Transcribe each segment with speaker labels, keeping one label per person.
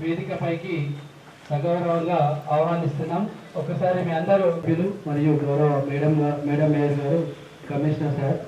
Speaker 1: వేదికపైకి సగౌరవంగా ఆహ్వానిస్తున్నాం. ఒకసారి మీ అందరూ మరియు గౌరవ మేడం మేడం మేయర్ గారు కమిషనర్ సార్.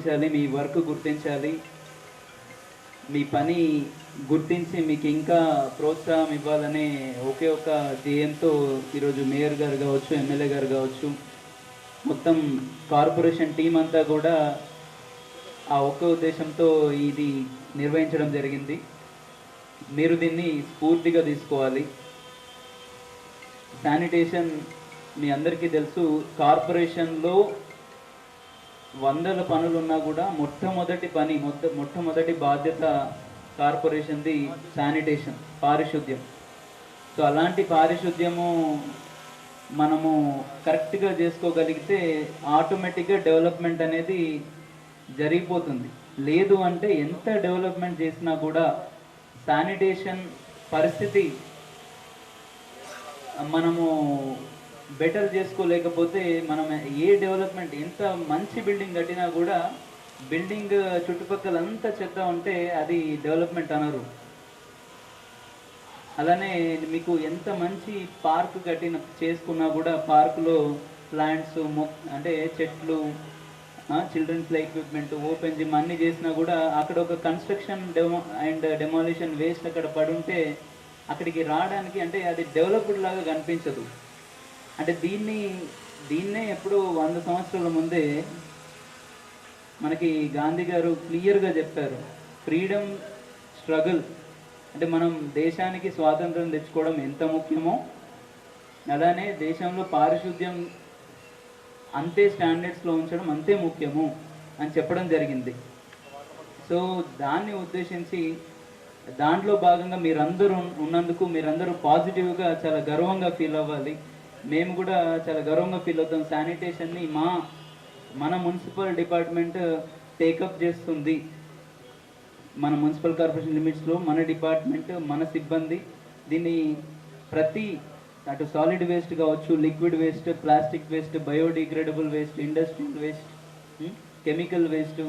Speaker 2: గుర్తించాలి మీ వర్క్ గుర్తించాలి మీ పని గుర్తించి మీకు ఇంకా ప్రోత్సాహం ఇవ్వాలనే ఒకే ఒక ధ్యేయంతో ఈరోజు మేయర్ గారు కావచ్చు ఎమ్మెల్యే గారు కావచ్చు మొత్తం కార్పొరేషన్ టీం అంతా కూడా ఆ ఒక్క ఉద్దేశంతో ఇది నిర్వహించడం జరిగింది. మీరు దీన్ని స్ఫూర్తిగా తీసుకోవాలి. శానిటేషన్ మీ అందరికీ తెలుసు కార్పొరేషన్లో వందల పనులు ఉన్నా కూడా మొట్టమొదటి పని మొట్ట మొట్టమొదటి బాధ్యత కార్పొరేషన్ది శానిటేషన్ పారిశుద్ధ్యం. సో అలాంటి పారిశుద్ధ్యము మనము కరెక్ట్గా చేసుకోగలిగితే ఆటోమేటిక్గా డెవలప్మెంట్ అనేది జరిగిపోతుంది. లేదు అంటే ఎంత డెవలప్మెంట్ చేసినా కూడా శానిటేషన్ పరిస్థితి మనము బెటర్ చేసుకోలేకపోతే మనం ఏ డెవలప్మెంట్ ఎంత మంచి బిల్డింగ్ కట్టినా కూడా బిల్డింగ్ చుట్టుపక్కల అంతా చెత్త ఉంటే అది డెవలప్మెంట్ అనరు. అలానే మీకు ఎంత మంచి పార్క్ కట్టిన చేసుకున్నా కూడా పార్కులో ప్లాంట్స్ మొ అంటే చెట్లు childrens play equipment open gym అన్ని చేసినా కూడా అక్కడ ఒక construction demo and demolition waste అక్కడ పడుంటే అక్కడికి రావడానికి అంటే అది డెవలప్డ్ లాగా కనిపించదు. అంటే దీన్ని దీన్నే ఎప్పుడు వంద సంవత్సరాల ముందే మనకి గాంధీ గారు క్లియర్గా చెప్పారు. Freedom struggle. అంటే మనం దేశానికి స్వాతంత్రం తెచ్చుకోవడం ఎంత ముఖ్యమో అలానే దేశంలో పారిశుద్ధ్యం అంతే స్టాండర్డ్స్లో ఉంచడం అంతే ముఖ్యము అని చెప్పడం జరిగింది. సో దాన్ని ఉద్దేశించి దాంట్లో భాగంగా మీరందరూ ఉన్నందుకు మీరందరూ పాజిటివ్గా చాలా గర్వంగా ఫీల్ అవ్వాలి. మేము కూడా చాలా గర్వంగా ఫీల్ అవుతాం. శానిటేషన్ని మా మన మున్సిపల్ డిపార్ట్మెంట్ టేకప్ చేస్తుంది. మన మున్సిపల్ కార్పొరేషన్ లిమిట్స్లో మన డిపార్ట్మెంట్ మన సిబ్బంది దీన్ని ప్రతి అటు సాలిడ్ వేస్ట్ కావచ్చు liquid waste plastic waste biodegradable waste industrial waste chemical waste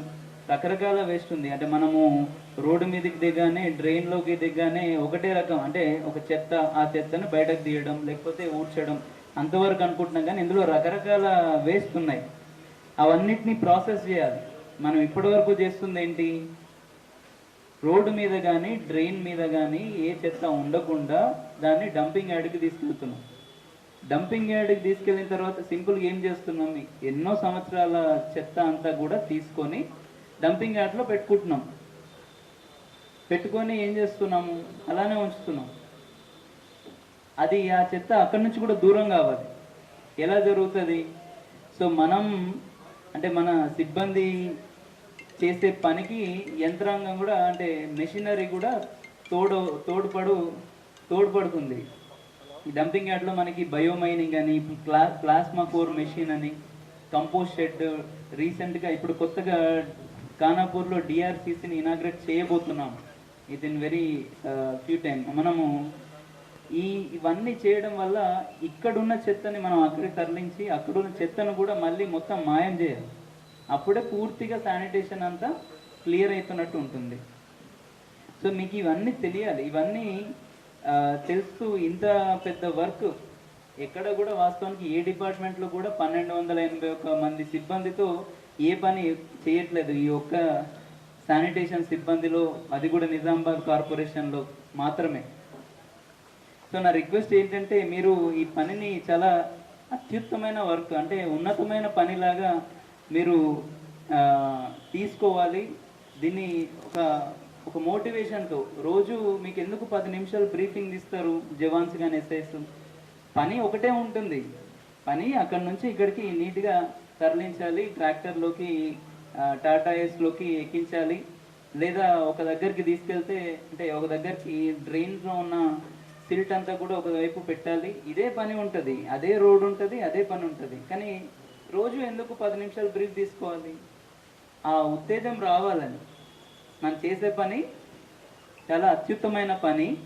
Speaker 2: రకరకాల వేస్ట్ ఉంది. అంటే మనము రోడ్డు మీదకి దిగానే డ్రైన్లోకి దిగానే ఒకటే రకం. అంటే ఒక చెత్త ఆ చెత్తను బయటకు తీయడం లేకపోతే ఊడ్చడం. అంతవరకు అనుకుంటున్నాం కానీ ఇందులో రకరకాల వేస్ట్ ఉన్నాయి. అవన్నిటిని ప్రాసెస్ చేయాలి. మనం ఇప్పటివరకు చేస్తుంది ఏంటి? రోడ్డు మీద కానీ డ్రైన్ మీద కానీ ఏ చెత్త ఉండకుండా దాన్ని డంపింగ్ యార్డ్కి తీసుకెళ్తున్నాం. డంపింగ్ యార్డ్కి తీసుకెళ్ళిన తర్వాత సింపుల్గా ఏం చేస్తున్నాం? ఎన్నో సంవత్సరాల చెత్త అంతా కూడా తీసుకొని డంపింగ్ యార్డ్లో పెట్టుకుంటున్నాం. పెట్టుకొని ఏం చేస్తున్నాము? అలానే ఉంచుతున్నాం. అది ఆ చెత్త అక్కడి నుంచి కూడా దూరం కావాలి. ఎలా జరుగుతుంది? సో మనం అంటే మన సిబ్బంది చేసే పనికి యంత్రాంగం కూడా అంటే మెషినరీ కూడా తోడు తోడ్పడు తోడ్పడుతుంది. ఈ డంపింగ్ యార్డ్లో మనకి బయోమైనింగ్ అని ప్లా ప్లాస్మా కోర్ మెషిన్ అని కంపోస్ట్ షెడ్ రీసెంట్గా ఇప్పుడు కొత్తగా ఖానాపూర్లో డిఆర్సీసీని ఇనాగ్రేట్ చేయబోతున్నాం. It in very few time. మనము ఈ ఇవన్నీ చేయడం వల్ల ఇక్కడున్న చెత్తని మనం అక్కడికి తరలించి అక్కడున్న చెత్తను కూడా మళ్ళీ మొత్తం మాయం చేయాలి. అప్పుడే పూర్తిగా శానిటేషన్ అంతా క్లియర్ అవుతున్నట్టు ఉంటుంది. సో మీకు ఇవన్నీ తెలియాలి. ఇవన్నీ తెలుస్తూ ఇంత పెద్ద వర్క్ ఎక్కడ కూడా వాస్తవానికి ఏ డిపార్ట్మెంట్లో కూడా పన్నెండు వందల ఎనభై ఒక్క మంది సిబ్బందితో ఏ పని చేయట్లేదు. ఈ ఒక్క శానిటేషన్ సిబ్బందిలో అది కూడా నిజామాబాద్ కార్పొరేషన్లో మాత్రమే. సో నా రిక్వెస్ట్ ఏంటంటే మీరు ఈ పనిని చాలా అత్యుత్తమైన వర్క్ అంటే ఉన్నతమైన పనిలాగా మీరు తీసుకోవాలి. దీన్ని ఒక ఒక మోటివేషన్తో రోజు మీకు ఎందుకు పది నిమిషాలు బ్రీఫింగ్ ఇస్తారు జవాన్స్ కానీ ఎస్ఐస్? పని ఒకటే ఉంటుంది. పని అక్కడ నుంచి ఇక్కడికి నీట్గా తరలించాలి. ట్రాక్టర్లోకి టాటా ఏస్లోకి ఎక్కించాలి. లేదా ఒక దగ్గరికి తీసుకెళ్తే అంటే ఒక దగ్గరికి డ్రైన్లో ఉన్న సిల్ట్ అంతా కూడా ఒకవైపు పెట్టాలి. ఇదే పని ఉంటుంది. అదే రోడ్ ఉంటుంది అదే పని ఉంటుంది. కానీ రోజు ఎందుకు పది నిమిషాలు బ్రీఫ్ తీసుకోవాలి? ఆ ఉత్తేజం రావాలని. మనం చేసే పని చాలా అత్యుత్తమైన పని.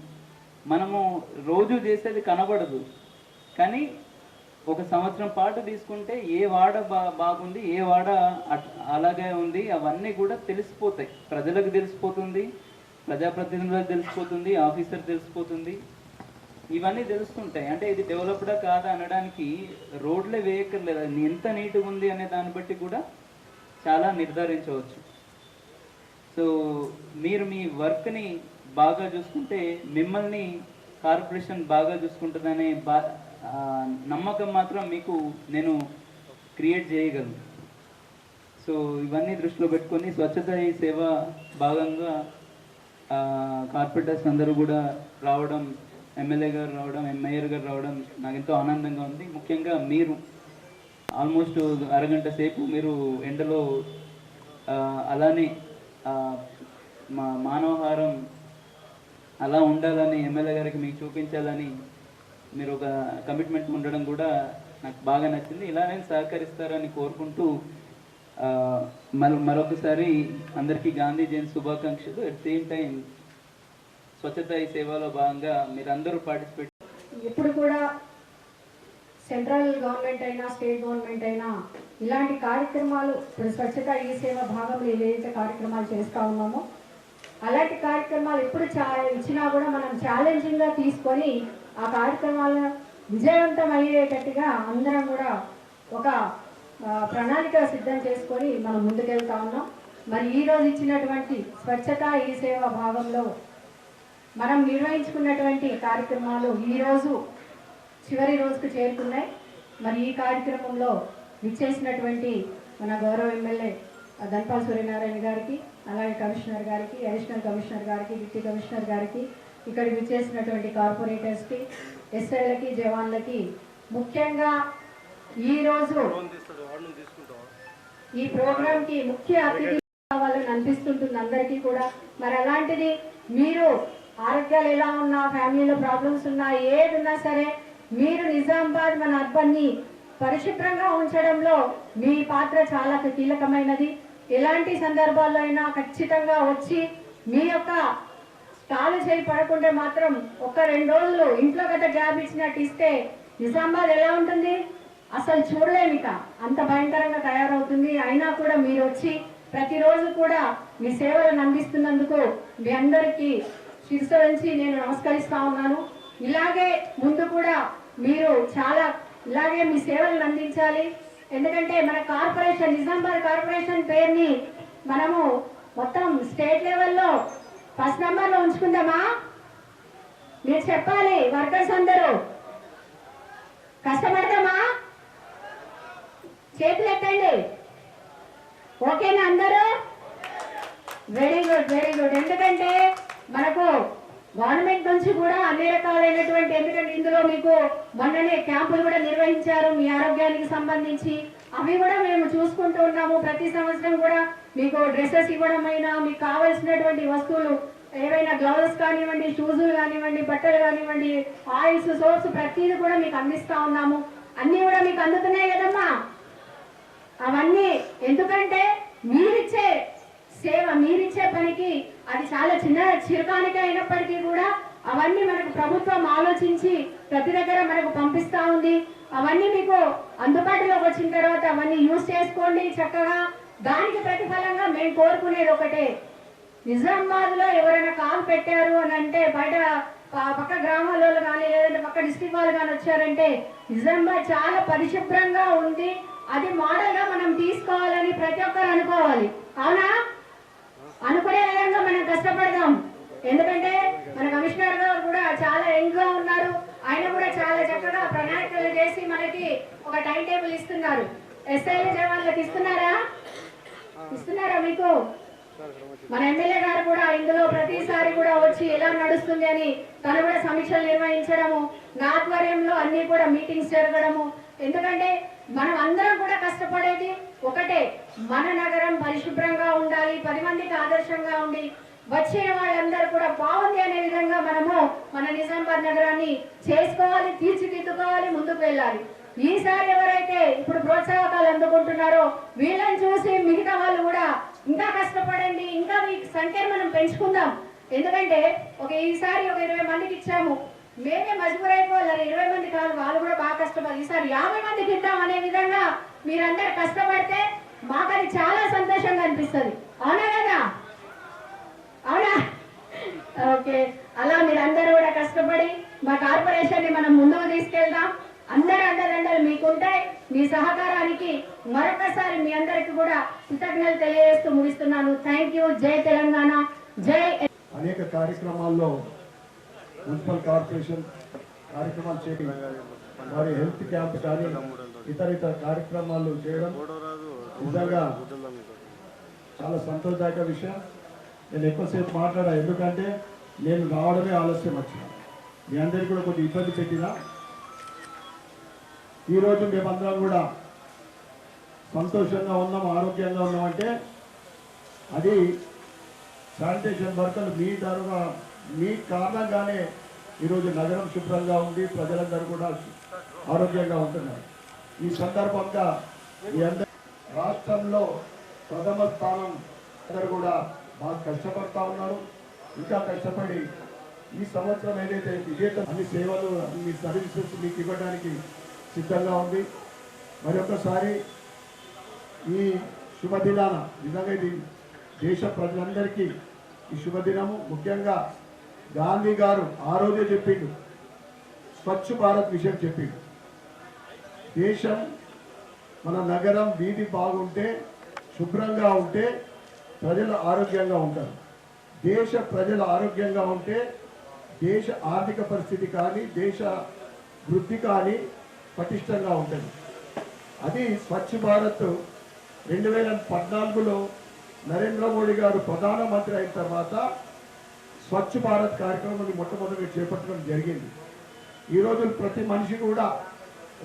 Speaker 2: మనము రోజు చేసేది కనబడదు. కానీ ఒక సంవత్సరం పాటు తీసుకుంటే ఏ వాడ బా బాగుంది ఏ వాడ అట్- అలాగే ఉంది అవన్నీ కూడా తెలిసిపోతాయి. ప్రజలకు తెలిసిపోతుంది ప్రజాప్రతినిధులకు తెలిసిపోతుంది ఆఫీసర్ తెలిసిపోతుంది. ఇవన్నీ తెలుస్తుంటాయి. అంటే ఇది డెవలప్డా కాదా అనడానికి రోడ్లే వేయక్కర్లేదు. ఎంత నీట్గా ఉంది అనే దాన్ని బట్టి కూడా చాలా నిర్ధారించవచ్చు. సో మీరు మీ వర్క్ని బాగా చూసుకుంటే మిమ్మల్ని కార్పొరేషన్ బాగా చూసుకుంటుందనే బా నమ్మకం మాత్రం మీకు నేను క్రియేట్ చేయగలను. సో ఇవన్నీ దృష్టిలో పెట్టుకొని స్వచ్ఛత ఈ సేవ భాగంగా కార్పొరేటర్స్ అందరూ కూడా రావడం ఎమ్మెల్యే గారు రావడం మేయర్ గారు రావడం నాకు ఎంతో ఆనందంగా ఉంది. ముఖ్యంగా మీరు ఆల్మోస్ట్ అరగంట సేపు మీరు ఎండలో అలానే మా మానవహారం అలా ఉండాలని ఎమ్మెల్యే గారికి మీకు చూపించాలని మీరు ఒక కమిట్మెంట్ ఉండడం కూడా నాకు బాగా నచ్చింది. ఇలానే సహకరిస్తారని కోరుకుంటూ మరో మరొకసారి అందరికీ గాంధీ జయంతి శుభాకాంక్షలు. అట్ సేమ్ టైం స్వచ్ఛత ఈ సేవలో భాగంగా మీరందరూ పార్టిసిపేట్
Speaker 3: ఎప్పుడు కూడా సెంట్రల్ గవర్నమెంట్ అయినా స్టేట్ గవర్నమెంట్ అయినా ఇలాంటి కార్యక్రమాలు ఇప్పుడు స్వచ్ఛత ఈ సేవ భాగంలో ఏదైతే కార్యక్రమాలు చేస్తూ ఉన్నామో అలాంటి కార్యక్రమాలు ఎప్పుడు చా ఇచ్చినా కూడా మనం ఛాలెంజింగ్గా తీసుకొని ఆ కార్యక్రమాలను విజయవంతం అయ్యేటట్టుగా అందరం కూడా ఒక ప్రణాళిక సిద్ధం చేసుకొని మనం ముందుకెళ్తా ఉన్నాం. మరి ఈ రోజు ఇచ్చినటువంటి స్వచ్ఛత ఈ సేవ భాగంలో మనం నిర్వహించుకున్నటువంటి కార్యక్రమాలు ఈరోజు చివరి రోజుకు చేరుకున్నాయి. మరి ఈ కార్యక్రమంలో విచ్చేసినటువంటి మన గౌరవ ఎమ్మెల్యే ధన్పాల్ సూర్యనారాయణ గారికి అలాగే కమిషనర్ గారికి అడిషనల్ కమిషనర్ గారికి డిప్యూటీ కమిషనర్ గారికి ఇక్కడ విచ్చేసినటువంటి కార్పొరేటర్స్కి ఎస్ఐలకి జవాన్లకి ముఖ్యంగా ఈరోజు ఈ ప్రోగ్రాంకి ముఖ్య అతిథి కావాలని అనిపిస్తుంటుంది అందరికీ కూడా. మరి అలాంటిది మీరు ఆరోగ్యాలు ఎలా ఉన్నా ఫ్యామిలీలో ప్రాబ్లమ్స్ ఉన్నా ఏది ఉన్నా సరే మీరు నిజామాబాద్ మన అర్బన్ని పరిశుభ్రంగా ఉంచడంలో మీ పాత్ర చాలా కీలకమైనది. ఎలాంటి సందర్భాల్లో అయినా ఖచ్చితంగా వచ్చి మీ యొక్క కాలు చేయి పడకుంటే మాత్రం ఒక రెండు రోజులు ఇంట్లో గత గ్యాప్ ఇచ్చినట్టు ఇస్తే నిజామాబాద్ ఎలా ఉంటుంది? అసలు చూడలేమిక అంత భయంకరంగా తయారవుతుంది. అయినా కూడా మీరు వచ్చి ప్రతిరోజు కూడా మీ సేవలను అందిస్తున్నందుకు మీ అందరికీ శిరసు నుంచి నేను నమస్కరిస్తా ఉన్నాను. ఇలాగే ముందు కూడా మీరు చాలా ఇలాగే మీ సేవలను అందించాలి. ఎందుకంటే మన కార్పొరేషన్ నిజామాబాద్ కార్పొరేషన్ పేరుని మనము మొత్తం స్టేట్ లెవెల్లో ఫస్ట్ నెంబర్లో ఉంచుకుందామా? మీరు చెప్పాలి వర్కర్స్ అందరూ. కష్టపడతామా? చేతులు ఎత్తండి. ఓకేనా అందరూ? వెరీ గుడ్ వెరీ గుడ్ ఎందుకంటే మనకు గవర్నమెంట్ నుంచి కూడా అన్ని రకాలైనటువంటి ఎందుకంటే ఇందులో మీకు మొన్ననే క్యాంపులు కూడా నిర్వహించారు మీ ఆరోగ్యానికి సంబంధించి. అవి కూడా మేము చూసుకుంటూ ఉన్నాము. ప్రతి సంవత్సరం కూడా మీకు డ్రెస్సెస్ ఇవ్వడం అయినా మీకు కావలసినటువంటి వస్తువులు ఏవైనా గ్లౌజెస్ కానివ్వండి షూజులు కానివ్వండి బట్టలు కానివ్వండి ఆయిల్స్ సోప్స్ ప్రతిదీ కూడా మీకు అందిస్తా ఉన్నాము. అన్నీ కూడా మీకు అందుతున్నాయి కదమ్మా. అవన్నీ ఎందుకంటే మీరిచ్చే సేవ మీరిచ్చే పనికి అది చాలా చిన్న చిరకానిక అయినప్పటికీ కూడా అవన్నీ మనకు ప్రభుత్వం ఆలోచించి ప్రతి దగ్గర మనకు పంపిస్తా ఉంది. అవన్నీ మీకు అందుబాటులోకి వచ్చిన తర్వాత అవన్నీ యూజ్ చేసుకోండి చక్కగా. దానికి ప్రతిఫలంగా మేము కోరుకునేది ఒకటే. నిజామాబాద్లో ఎవరైనా కాల్ పెట్టారు అని అంటే బయట పక్క గ్రామాల కానీ లేదంటే పక్క డిస్టిక్ వాళ్ళు కానీ వచ్చారంటే నిజామాబాద్ చాలా పరిశుభ్రంగా ఉంది. అది మోడల్గా మనం తీసుకోవాలని ప్రతి ఒక్కరు అనుకోవాలి. అవునా? అనుకునే విధంగా మనం కష్టపడదాం. ఎందుకంటే మన కమిషనర్ గారు కూడా చాలా యంగ్గా ఉన్నారు. ఆయన కూడా చాలా చక్కగా ప్రణాళికలు చేసి మనకి ఒక టైం టేబుల్ ఇస్తున్నారు. ఎస్ఐల జవాన్లకు ఇస్తున్నారా? ఇస్తున్నారా మీకు? మన ఎమ్మెల్యే గారు కూడా ఇందులో ప్రతిసారి కూడా వచ్చి ఎలా నడుస్తుంది అని తను కూడా సమీక్షలు నిర్వహించడము నా ఆధ్వర్యంలో అన్ని కూడా మీటింగ్స్ జరగడము. ఎందుకంటే మనం అందరం కూడా కష్టపడేది ఒకటే మన నగరం పరిశుభ్రంగా ఉండాలి పది మందికి ఆదర్శంగా ఉండి వచ్చిన వాళ్ళందరూ కూడా బాగుంది అనే విధంగా మనము మన నిజామాబాద్ నగరాన్ని చేసుకోవాలి తీర్చిదిద్దుకోవాలి ముందుకు వెళ్ళాలి. ఈసారి ఎవరైతే ఇప్పుడు ప్రోత్సాహకాలు అందుకుంటున్నారో వీళ్ళని చూసి మిగతా వాళ్ళు కూడా ఇంకా కష్టపడండి ఇంకా మీ సంఖ్యను మనం పెంచుకుందాం. ఎందుకంటే ఒక ఈసారి ఒక ఇరవై మందికి ఇచ్చాము. మేమే మజబూరైపోవాలి ఇరవై మంది కాదు వాళ్ళు కూడా బాగా కష్టపడి ఈసారి యాభై మందికి ఇద్దాం అనే విధంగా మీరందరూ కష్టపడితే మాకు అది చాలా సంతోషంగా అనిపిస్తుంది. అవునా కదా? అవునా? ఓకే. అలా మీరందరూ కూడా కష్టపడి మా కార్పొరేషన్ని మనం ముందుకు తీసుకెళ్దాం. అందరు అండదండలు మీకుంటాయి. మీ సహకారానికి మరొకసారి మీ అందరికి కూడా కృతజ్ఞతలు తెలియజేస్తూ ముగిస్తున్నాను. Thank you. జై తెలంగాణ. జై
Speaker 4: అనేక కార్యక్రమాల్లో మున్సిపల్ కార్పొరేషన్ కార్యక్రమాలు చేయడం వారి హెల్త్ క్యాంప్ కానీ ఇతర ఇతర కార్యక్రమాలు చేయడం నిజంగా చాలా సంతోషదాయక విషయం. నేను ఎక్కువసేపు మాట్లాడా ఎందుకంటే నేను రావడమే ఆలస్యం వచ్చిన. మీ అందరికీ కూడా కొంచెం ఇబ్బంది పెట్టినా. ఈరోజు మేమందరం కూడా సంతోషంగా ఉన్నాం ఆరోగ్యంగా ఉన్నామంటే అది శానిటేషన్ వర్కర్లు మీ తరఫున మీ కారణంగానే ఈరోజు నగరం శుభ్రంగా ఉంది ప్రజలందరూ కూడా ఆరోగ్యంగా ఉంటున్నారు. ఈ సందర్భంగా మీ అందరి రాష్ట్రంలో ప్రథమ స్థానం అందరూ కూడా బాగా కష్టపడతా ఉన్నారు. ఇంకా కష్టపడి ఈ సంవత్సరం ఏదైతే విజేత అన్ని సేవలు అన్ని సర్వీసెస్ మీకు ఇవ్వడానికి సిద్ధంగా ఉంది. మరొకసారి ఈ శుభదినాన నిజంగా ఇది దేశ ప్రజలందరికీ ఈ శుభదినము ముఖ్యంగా గాంధీ గారు ఆ రోజే చెప్పిండు. స్వచ్ఛ భారత్ విషయం చెప్పిండు. దేశం మన నగరం వీధి బాగుంటే శుభ్రంగా ఉంటే ప్రజలు ఆరోగ్యంగా ఉంటారు. దేశ ప్రజలు ఆరోగ్యంగా ఉంటే దేశ ఆర్థిక పరిస్థితి కానీ దేశ వృద్ధి కానీ పటిష్టంగా ఉంటుంది. అది స్వచ్ఛ భారత్ రెండు వేల పద్నాలుగులో నరేంద్ర మోడీ గారు ప్రధానమంత్రి అయిన తర్వాత స్వచ్ఛ భారత్ కార్యక్రమాన్ని మొట్టమొదటిగా చేపట్టడం జరిగింది. ఈరోజు ప్రతి మనిషి కూడా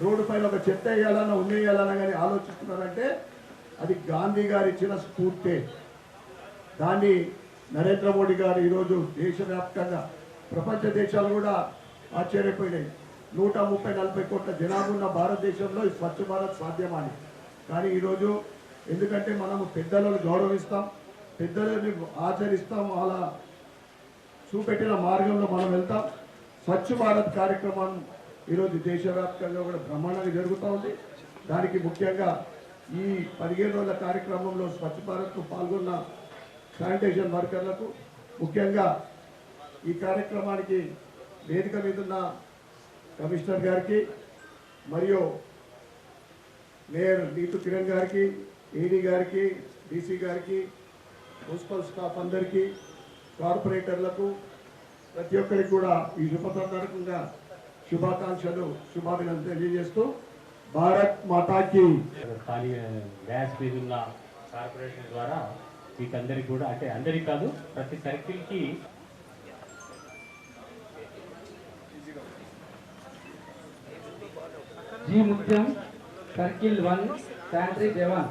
Speaker 4: రోడ్డు పైన ఒక చెత్త వేయాలన్నా ఉన్నేయాలన్నా కానీ ఆలోచిస్తున్నారంటే అది గాంధీ గారు ఇచ్చిన స్ఫూర్తే. దాన్ని నరేంద్ర మోడీ గారు ఈరోజు దేశవ్యాప్తంగా ప్రపంచ దేశాలు కూడా ఆశ్చర్యపోయినాయి. నూట ముప్పై నలభై కోట్ల జనాభా ఉన్న భారతదేశంలో ఈ స్వచ్ఛ భారత్ సాధ్యమని. కానీ ఈరోజు ఎందుకంటే మనము పెద్దలను గౌరవిస్తాం పెద్దలని ఆచరిస్తాం వాళ్ళ చూపెట్టిన మార్గంలో మనం వెళ్తాం. స్వచ్ఛ భారత్ కార్యక్రమం ఈరోజు దేశవ్యాప్తంగా కూడా బ్రహ్మాండంగా జరుగుతూ ఉంది. దానికి ముఖ్యంగా ఈ పదిహేను రోజుల కార్యక్రమంలో స్వచ్ఛ భారత్కు పాల్గొన్న శానిటేషన్ వర్కర్లకు ముఖ్యంగా ఈ కార్యక్రమానికి వేదిక మీద ఉన్న కమిషనర్ గారికి మరియు మేయర్ నీతు కిరణ్ గారికి ఈడీ గారికి డీసీ గారికి మున్సిపల్ స్టాఫ్ అందరికీ కార్పొరేటర్లకు ప్రతి ఒక్కరికి కూడా ఈ శుభ సందర్భంగా శుభాకాంక్షలు శుభాభినందనలు తెలియజేస్తూ భారత్ మాతాకి.
Speaker 5: ఖాళీ గ్యాస్ ఫీజు ఉన్న కార్పొరేషన్ ద్వారా మీకు అందరికి కూడా అంటే అందరికి కాదు ప్రతి సర్కిల్కి
Speaker 1: జీ ముత్యం సర్కిల్ వన్ శానిటరీ జవాన్.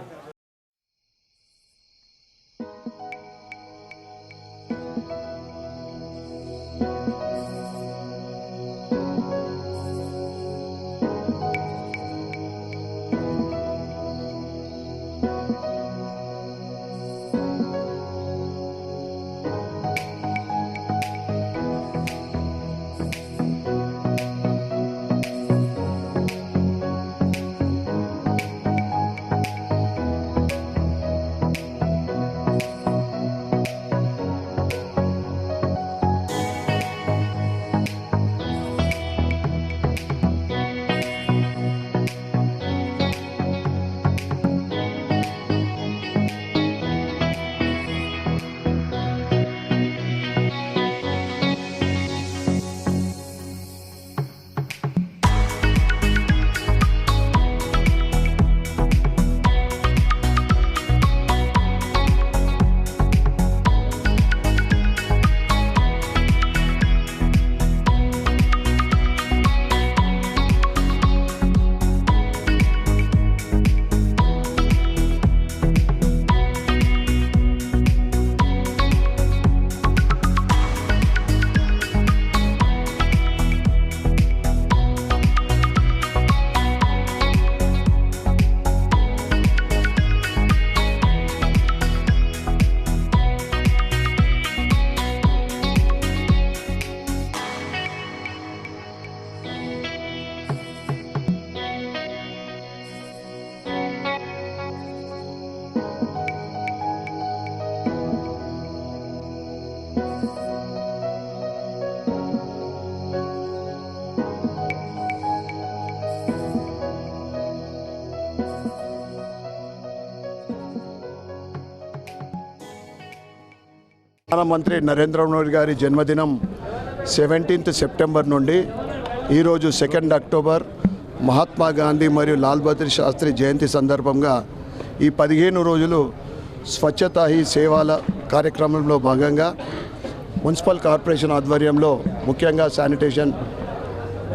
Speaker 4: ప్రధానమంత్రి నరేంద్ర మోడీ గారి జన్మదినం సెవెంటీన్త్ సెప్టెంబర్ నుండి ఈరోజు సెకండ్ అక్టోబర్. మహాత్మా గాంధీ మరియు లాల్ బహదూర్ శాస్త్రి జయంతి సందర్భంగా ఈ పదిహేను రోజులు స్వచ్ఛత హీ సేవాల కార్యక్రమంలో భాగంగా మున్సిపల్ కార్పొరేషన్ ఆధ్వర్యంలో ముఖ్యంగా శానిటేషన్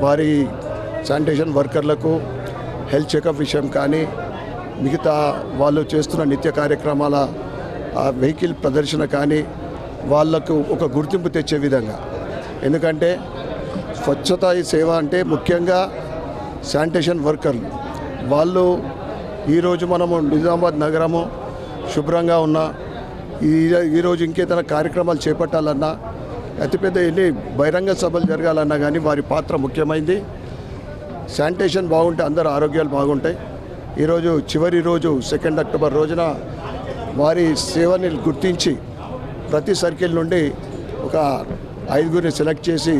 Speaker 4: వారి శానిటేషన్ వర్కర్లకు హెల్త్ చెకప్ విషయం కానీ మిగతా వాళ్ళు చేస్తున్న నిత్య కార్యక్రమాల వెహికల్ ప్రదర్శన కానీ వాళ్ళకు ఒక గుర్తింపు తెచ్చే విధంగా. ఎందుకంటే స్వచ్ఛత ఈ సేవ అంటే ముఖ్యంగా శానిటేషన్ వర్కర్లు. వాళ్ళు ఈరోజు మనము నిజామాబాద్ నగరము శుభ్రంగా ఉన్న ఈ ఈరోజు ఇంకేదైనా కార్యక్రమాలు చేపట్టాలన్నా అతిపెద్ద ఎన్ని బహిరంగ సభలు జరగాలన్నా కానీ వారి పాత్ర ముఖ్యమైంది. శానిటేషన్ బాగుంటే అందరు ఆరోగ్యాలు బాగుంటాయి. ఈరోజు చివరి రోజు సెకండ్ అక్టోబర్ రోజున వారి సేవని గుర్తించి ప్రతి సర్కిల్ నుండి ఒక ఐదుగురిని సెలెక్ట్ చేసి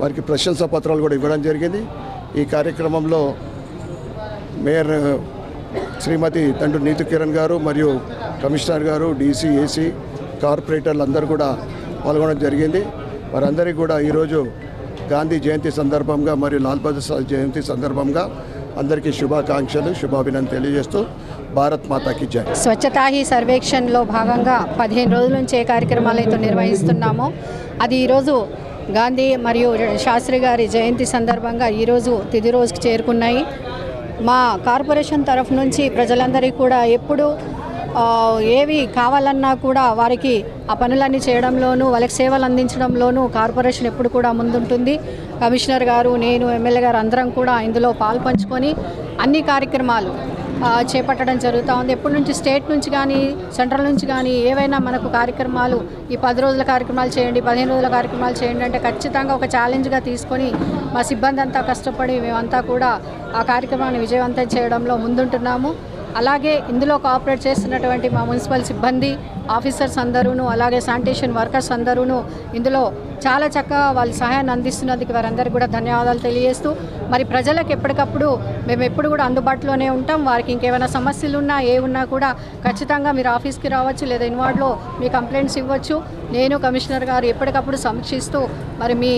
Speaker 4: వారికి ప్రశంసా పత్రాలు కూడా ఇవ్వడం జరిగింది. ఈ కార్యక్రమంలో మేయర్ శ్రీమతి తండ్రి నీతి కిరణ్ గారు మరియు కమిషనర్ గారు డీసీ ఏసీ కార్పొరేటర్లు అందరూ కూడా పాల్గొనడం జరిగింది. వారందరికీ కూడా ఈరోజు గాంధీ జయంతి సందర్భంగా మరియు లాల్ బహదూర్ జయంతి సందర్భంగా అందరికీ శుభాకాంక్షలు శుభాభినందనలు తెలియజేస్తూ భారత్ మాతాకి జై.
Speaker 3: స్వచ్ఛతా హీ సర్వేక్షణలో భాగంగా పదిహేను రోజుల నుంచి ఏ కార్యక్రమాలు అయితే నిర్వహిస్తున్నామో. అది ఈరోజు గాంధీ మరియు శాస్త్రి గారి జయంతి సందర్భంగా ఈరోజు తిది రోజుకి చేరుకున్నాయి. మా కార్పొరేషన్ తరఫు నుంచి ప్రజలందరికీ కూడా ఎప్పుడూ ఏవి కావాలన్నా కూడా వారికి ఆ పనులన్నీ చేయడంలోనూ వాళ్ళకి సేవలు అందించడంలోనూ కార్పొరేషన్ ఎప్పుడు కూడా ముందుంటుంది. కమిషనర్ గారు నేను ఎమ్మెల్యే గారు అందరం కూడా ఇందులో పాలు పంచుకొని అన్ని కార్యక్రమాలు చేపట్టడం జరుగుతూ ఉంది. ఎప్పటి నుంచి స్టేట్ నుంచి కానీ సెంట్రల్ నుంచి కానీ ఏవైనా మనకు కార్యక్రమాలు ఈ పది రోజుల కార్యక్రమాలు చేయండి పదిహేను రోజుల కార్యక్రమాలు చేయండి అంటే ఖచ్చితంగా ఒక ఛాలెంజ్గా తీసుకొని మా సిబ్బంది అంతా కష్టపడి మేమంతా కూడా ఆ కార్యక్రమాన్ని విజయవంతం చేయడంలో ముందుంటున్నాము. అలాగే ఇందులో కోఆపరేట్ చేస్తున్నటువంటి మా మున్సిపల్ సిబ్బంది ఆఫీసర్స్ అందరూను అలాగే శానిటేషన్ వర్కర్స్ అందరూను ఇందులో చాలా చక్కగా వాళ్ళ సహాయాన్ని అందిస్తున్నందుకు వారందరికీ కూడా ధన్యవాదాలు తెలియజేస్తూ మరి ప్రజలకు ఎప్పటికప్పుడు మేము ఎప్పుడు కూడా అందుబాటులోనే ఉంటాం. వారికి ఇంకేమైనా సమస్యలు ఉన్నా ఏ ఉన్నా కూడా ఖచ్చితంగా మీరు ఆఫీస్కి రావచ్చు లేదా ఇన్వార్డ్లో మీ కంప్లైంట్స్ ఇవ్వచ్చు. నేను కమిషనర్ గారు ఎప్పటికప్పుడు సమీక్షిస్తూ మరి మీ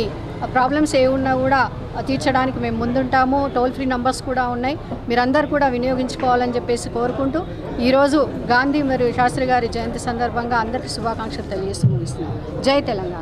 Speaker 3: ప్రాబ్లమ్స్ ఏ ఉన్నా కూడా తీర్చడానికి మేము ముందుంటాము. టోల్ ఫ్రీ నంబర్స్ కూడా ఉన్నాయి. మీరందరూ కూడా వినియోగించుకోవాలని చెప్పేసి కోరుకుంటూ ఈరోజు గాంధీ మరియు శాస్త్రి గారి జయంతి సందర్భంగా అందరికీ శుభాకాంక్షలు తెలియజేస్తూ ముగిస్తున్నాం. జై తెలంగాణ.